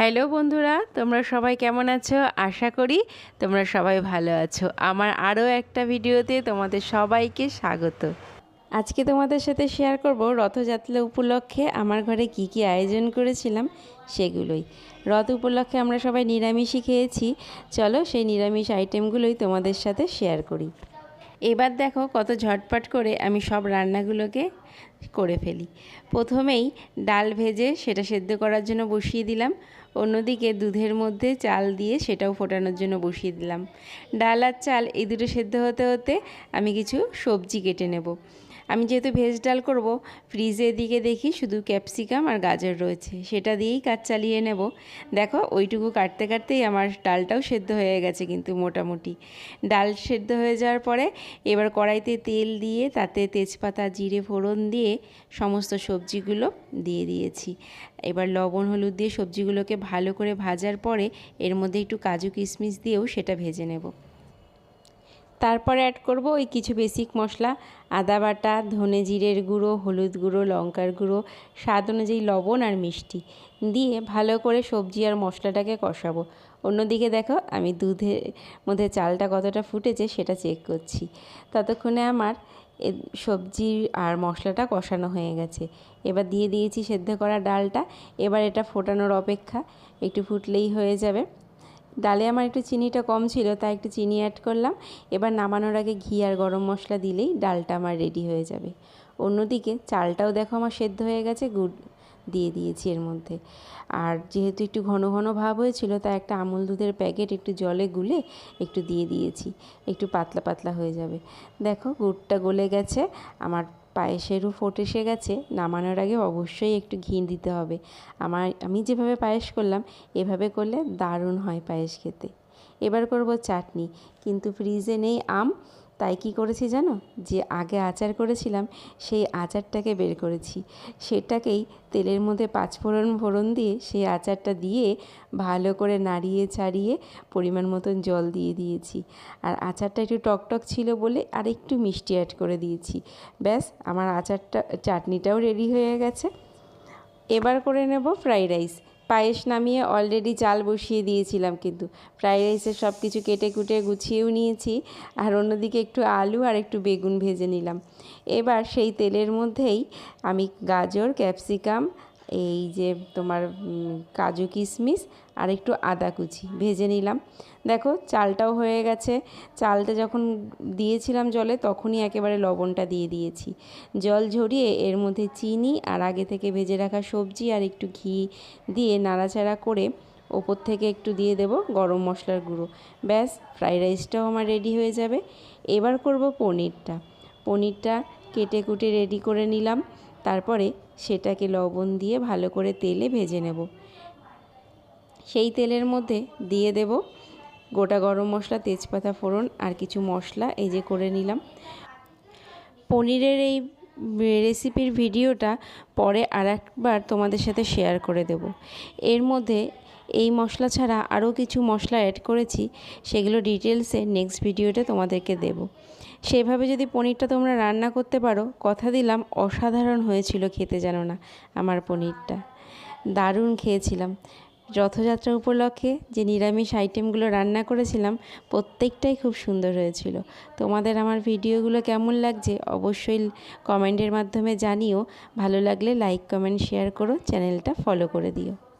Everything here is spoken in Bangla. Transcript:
হ্যালো বন্ধুরা, তোমরা সবাই কেমন আছো? আশা করি তোমরা সবাই ভালো আছো। আমার আরও একটা ভিডিওতে তোমাদের সবাইকে স্বাগত। আজকে তোমাদের সাথে শেয়ার করব রথযাত্রা উপলক্ষে আমার ঘরে কি কি আয়োজন করেছিলাম সেগুলোই। রথ উপলক্ষে আমরা সবাই নিরামিষই খেয়েছি। চলো সেই নিরামিষ আইটেমগুলোই তোমাদের সাথে শেয়ার করি। এবার দেখো কত ঝটপট করে আমি সব রান্নাগুলোকে করে ফেলি। প্রথমেই ডাল ভেজে সেটা সেদ্ধ করার জন্য বসিয়ে দিলাম। অন্যদিকে দুধের মধ্যে চাল দিয়ে সেটাও ফোটানোর জন্য বসিয়ে দিলাম। ডাল আর চাল এই দুটো সেদ্ধ হতে হতে আমি কিছু সবজি কেটে নেব। আমি যেহেতু ভেজ ডাল করব ফ্রিজে দিকে দেখি শুধু ক্যাপসিকাম আর গাজর রয়েছে। সেটা দিয়েই কাজ চালিয়ে নেব। দেখো, ওইটুকু কাটতে কাটতেই আমার ডালটাও সেদ্ধ হয়ে গেছে কিন্তু মোটামুটি। ডাল সেদ্ধ হয়ে যাওয়ার পরে এবার কড়াইতে তেল দিয়ে, তাতে তেজপাতা, জিরে, ফোড়ন দিয়ে সমস্ত সবজিগুলো দিয়ে দিয়েছি। এবার লবণ, হলুদ দিয়ে সবজিগুলোকে ভালো করে ভাজার পরে এর মধ্যে একটু কাজু কিশমিশ দিয়েও সেটা ভেজে নেব। তারপরে অ্যাড করব ওই কিছু বেসিক মশলা, আদা বাটা, ধনে জিরের গুঁড়ো, হলুদ গুঁড়ো, লঙ্কার গুঁড়ো, স্বাদ অনুযায়ী লবণ আর মিষ্টি। দিয়ে ভালো করে সবজি আর মশলাটাকে কষাবো। অন্যদিকে দেখো আমি দুধের মধ্যে চালটা কতটা ফুটেছে সেটা চেক করছি। ততক্ষণে আমার সবজি আর মশলাটা কষানো হয়ে গেছে। এবার দিয়ে দিয়েছি সেদ্ধ করা ডালটা। এবার এটা ফোটানোর অপেক্ষা। একটু ফুটলেই হয়ে যাবে। ডালে আমার একটু চিনিটা কম ছিল, তাই একটু চিনি অ্যাড করলাম। এবার নামানোর আগে ঘি আর গরম মশলা দিলেই ডালটা আমার রেডি হয়ে যাবে। অন্যদিকে চালটাও দেখো আমার সেদ্ধ হয়ে গেছে, গুড় দিয়ে দিয়েছি এর মধ্যে। আর যেহেতু একটু ঘন ঘন ভাব হয়েছিল, তাই একটা আমুল দুধের প্যাকেট একটু জলে গুলে একটু দিয়ে দিয়েছি। একটু পাতলা পাতলা হয়ে যাবে। দেখো, গুড়টা গলে গেছে, আমার পায়েসেরও ফোট এসে গেছে, নামানোর আগে অবশ্যই একটু ঘি দিতে হবে। আমার, আমি যেভাবে পায়েস করলাম, এভাবে করলে দারুণ হয় পায়েস খেতে। এবার করব চাটনি, কিন্তু ফ্রিজে নেই আম তাই কি করেছি জানো? যে আগে আচার করেছিলাম, সেই আচারটাকে বের করেছি। সেটাকেই তেলের মধ্যে পাঁচফোড়ন ফোড়ন দিয়ে সেই আচারটা দিয়ে ভালো করে নাড়িয়ে ছাড়িয়ে পরিমাণ মতন জল দিয়ে দিয়েছি। আর আচারটা একটু টকটক ছিল বলে আর একটু মিষ্টি অ্যাড করে দিয়েছি। ব্যাস, আমার আচারটা, চাটনিটাও রেডি হয়ে গেছে। এবার করে নেব ফ্রাইড রাইস পায়েস নামিয়ে অলরেডি চাল বসিয়ে দিয়েছিলাম কিন্তু। ফ্রাইড রাইসের সব কিছু কেটে কুটে গুছিয়েও নিয়েছি, আর অন্যদিকে একটু আলু আর একটু বেগুন ভেজে নিলাম। এবার সেই তেলের মধ্যেই আমি গাজর, ক্যাপসিকাম এই যে তোমার কাজু কিশমিশ আর একটু আদা কুচি ভেজে নিলাম। দেখো চালটাও হয়ে গেছে। চালটা যখন দিয়েছিলাম জলে তখনই একেবারে লবণটা দিয়ে দিয়েছি। জল ঝরিয়ে এর মধ্যে চিনি আর আগে থেকে ভেজে রাখা সবজি আর একটু ঘি দিয়ে নাড়াচাড়া করে ওপর থেকে একটু দিয়ে দেব গরম মশলার গুঁড়ো। ব্যাস, ফ্রাইড রাইসটাও আমার রেডি হয়ে যাবে। এবার করব পনিরটা। পনিরটা কেটে কুটে রেডি করে নিলাম। তারপরে সেটাকে লবণ দিয়ে ভালো করে তেলে ভেজে নেব। সেই তেলের মধ্যে দিয়ে দেব গোটা গরম মশলা, তেজপাতা ফোড়ন আর কিছু মশলা, এই যে করে নিলাম। পনিরের এই রেসিপির ভিডিওটা পরে আর একবার তোমাদের সাথে শেয়ার করে দেব। এর মধ্যে এই মশলা ছাড়া আরও কিছু মশলা অ্যাড করেছি, সেগুলো ডিটেলসে নেক্সট ভিডিওতে তোমাদেরকে দেব। সেভাবে যদি পনিরটা তোমরা রান্না করতে পারো, কথা দিলাম, অসাধারণ হয়েছিল খেতে জানো না আমার পনিরটা। দারুণ খেয়েছিলাম। রথযাত্রা উপলক্ষে যে নিরামিষ আইটেমগুলো রান্না করেছিলাম, প্রত্যেকটাই খুব সুন্দর হয়েছিল। তোমাদের আমার ভিডিওগুলো কেমন লাগছে অবশ্যই কমেন্টের মাধ্যমে জানিও। ভালো লাগলে লাইক, কমেন্ট, শেয়ার করো, চ্যানেলটা ফলো করে দিও।